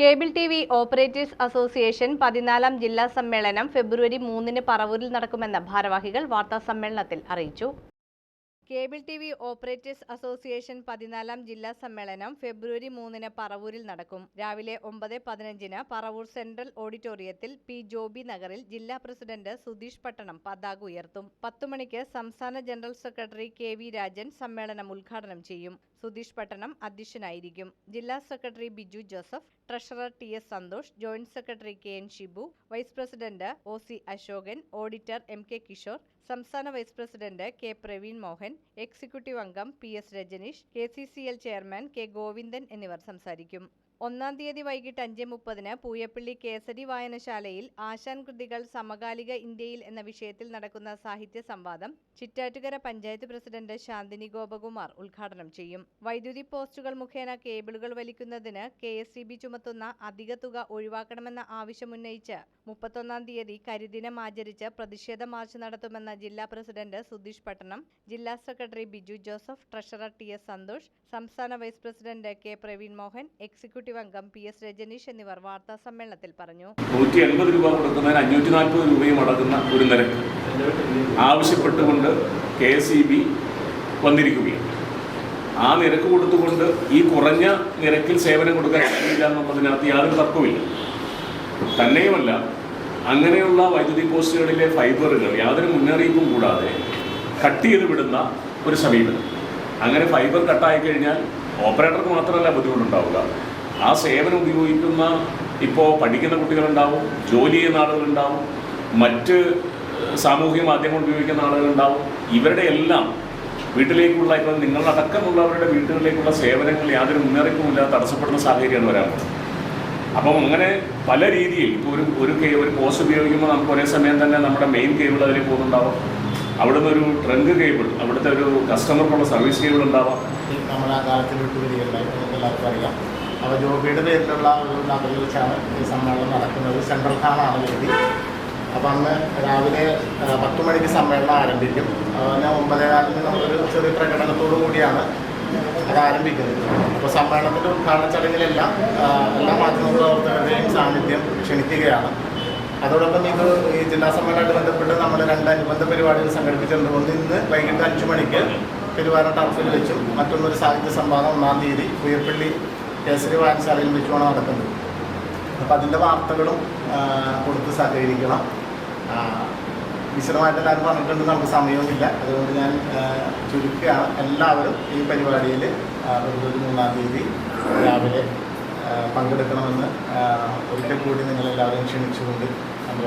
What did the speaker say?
Cable T V operators association പതിനാലാം ജില്ലാ സമ്മേളനം ഫെബ്രുവരി മൂന്നിന് പറവൂരിൽ നടക്കുമെന്ന് ഭാരവാഹികൾ വാർത്താസമ്മേളനത്തിൽ അറിയിച്ചു. Cable T V operators association പതിനാലാം ജില്ലാ സമ്മേളനം ഫെബ്രുവരി മൂന്നിന് പറവൂരിൽ നടക്കും. രാവിലെ ഒമ്പത് പതിനഞ്ചിന് പറവൂർ സെൻട്രൽ ഓഡിറ്റോറിയത്തിൽ പി ജോബി നഗറിൽ ജില്ലാ പ്രസിഡന്റ് സുധീഷ് പട്ടണം പതാക ഉയർത്തും. പത്തു മണിക്ക് സംസ്ഥാന general secretary K V Rajan സമ്മേളനം ഉദ്ഘാടനം ചെയ്യും. സുധീഷ് പട്ടണം അധ്യക്ഷനായിരിക്കും. ജില്ലാ secretary Biju Joseph treasurer T S Santhosh joint secretary K N Shibu vice president O C Ashokan auditor M K Kishore സംസ്ഥാന vice president K Praveen Mohan executive അംഗം P S Rajaneesh K C C L chairman K Govindan എന്നിവർ സംസാരിക്കും. ഒന്നാം തീയതി വൈകിട്ട് അഞ്ച് മുപ്പതിന് പൂയപ്പള്ളി കേസരി വായനശാലയിൽ ആശാൻ കൃതികൾ സമകാലിക ഇന്ത്യയിൽ എന്ന വിഷയത്തിൽ നടക്കുന്ന സാഹിത്യ സംവാദം ചിറ്റാറ്റുകര പഞ്ചായത്ത് പ്രസിഡന്റ് ശാന്തിനി ഗോപകുമാർ ഉദ്ഘാടനം ചെയ്യും. വൈദ്യുതി പോസ്റ്റുകൾ മുഖേന കേബിളുകൾ വലിക്കുന്നതിന് കെ എസ് ചുമത്തുന്ന അധിക തുക ഒഴിവാക്കണമെന്ന ആവശ്യമുന്നയിച്ച് മുപ്പത്തൊന്നാം തീയതി കരിദിനം ആചരിച്ച് പ്രതിഷേധ മാർച്ച് നടത്തുമെന്ന ജില്ലാ പ്രസിഡന്റ് സുധീഷ് പട്ടണം ജില്ലാ secretary Biju Joseph treasurer T S Santhosh സംസ്ഥാന vice president K Praveen Mohan executive അംഗം പി എസ് രജനീഷ് എന്നിവർ വാർത്താ സമ്മേളനത്തിൽ പറഞ്ഞു. നൂറ്റി എൺപത് രൂപ കൊടുക്കുന്നതിന് അഞ്ഞൂറ്റി നാൽപ്പത് രൂപയും അടങ്ങുന്ന ഒരു നിരക്ക് ആവശ്യപ്പെട്ടുകൊണ്ട് കെ എസ് ഇ ബി വന്നിരിക്കുകയാണ്. ആ നിരക്ക് കൊടുത്തുകൊണ്ട് ഈ കുറഞ്ഞ നിരക്കിൽ സേവനം കൊടുക്കാൻ കഴിയില്ല എന്നുള്ളതിനകത്ത് യാതൊരു തർക്കമില്ല തന്നെയുമല്ല അങ്ങനെയുള്ള വൈദ്യുതി പോസ്റ്റുകളിലെ ഫൈബറുകൾ യാതൊരു മുന്നറിയിപ്പും കൂടാതെ കട്ട് ചെയ്ത് വിടുന്ന ഒരു സമീപനം. അങ്ങനെ ഫൈബർ കട്ടായി കഴിഞ്ഞാൽ ഓപ്പറേറ്റർക്ക് മാത്രമല്ല ബുദ്ധിമുട്ടുണ്ടാവുക. ആ സേവനം ഉപയോഗിക്കുന്ന ഇപ്പോൾ പഠിക്കുന്ന കുട്ടികളുണ്ടാവും ജോലി ചെയ്യുന്ന ആളുകളുണ്ടാവും മറ്റ് സാമൂഹിക മാധ്യമം ഉപയോഗിക്കുന്ന ആളുകളുണ്ടാവും. ഇവരുടെ എല്ലാം വീട്ടിലേക്കുള്ള ഇപ്പം നിങ്ങളടക്കമുള്ളവരുടെ വീടുകളിലേക്കുള്ള സേവനങ്ങൾ യാതൊരു മുന്നറിയിപ്പുമില്ലാതെ തടസ്സപ്പെടുന്ന സാഹചര്യമാണ് വരാൻ അപ്പം അങ്ങനെ പല രീതിയിൽ ഇപ്പോൾ ഒരു ഒരു കേ ഒരു പോസ്റ്റ് ഉപയോഗിക്കുമ്പോൾ നമുക്ക് ഒരേ സമയം തന്നെ നമ്മുടെ മെയിൻ കേബിൾ അതിൽ പോകുന്നുണ്ടാവും. അവിടുന്ന് ഒരു ട്രങ്ക് കേബിൾ അവിടുത്തെ ഒരു കസ്റ്റമർക്കുള്ള സർവീസ് കേബിൾ ഉണ്ടാവാം. നമ്മൾ ആ കാലത്തിൽ എല്ലാവർക്കും അറിയാം. അപ്പോൾ ജോബിയുടെ പേരിലുള്ള ഒരു നഗറിൽ വെച്ചാണ് ഈ സമ്മേളനം നടക്കുന്നത് സെൻട്രൽ ഹാളാണ് വേദി അപ്പോൾ അന്ന് രാവിലെ പത്ത് മണിക്ക് സമ്മേളനം ആരംഭിക്കും. പിന്നെ ഒമ്പതേകാലിന് നമ്മളൊരു ചെറിയ പ്രകടനത്തോടു കൂടിയാണ് അത് ആരംഭിക്കുന്നത്. അപ്പോൾ സമ്മേളനത്തിന്റെ ഉദ്ഘാടന ചടങ്ങിലെല്ലാം എല്ലാ എല്ലാ മാധ്യമപ്രവർത്തകരുടെയും സാന്നിധ്യം ക്ഷണിക്കുകയാണ്. അതോടൊപ്പം ഇത് ഈ ജില്ലാ സമ്മേളനമായിട്ട് ബന്ധപ്പെട്ട് നമ്മൾ രണ്ട് അനുബന്ധ പരിപാടികൾ സംഘടിപ്പിച്ചിട്ടുണ്ട് ഒന്ന് ഇന്ന് വൈകിട്ട് അഞ്ച് മണിക്ക് പെരുവാര ടർഫിൽ വെച്ചും മറ്റൊന്നൊരു സാഹിത്യ സംവാദം ഒന്നാം തീയതി കുയപ്പള്ളി കേസരി വായനശാലയിൽ വെച്ചുമാണ് നടക്കുന്നത്? അപ്പം അതിന്റെ വാർത്തകളും കൊടുത്ത് സഹകരിക്കണം. വിശദമായിട്ട് എല്ലാവരും പറഞ്ഞിട്ടുണ്ട് നമുക്ക് സമയവുമില്ല. അതുകൊണ്ട് ഞാൻ ചുരുക്കുകയാണ്. എല്ലാവരും ഈ പരിപാടിയിൽ ഫെബ്രുവരി മൂന്നാം തീയതി രാവിലെ പങ്കെടുക്കണമെന്ന് ഒരിക്കൽ കൂടി നിങ്ങളെല്ലാവരെയും ക്ഷണിച്ചുകൊണ്ട് നമ്മൾ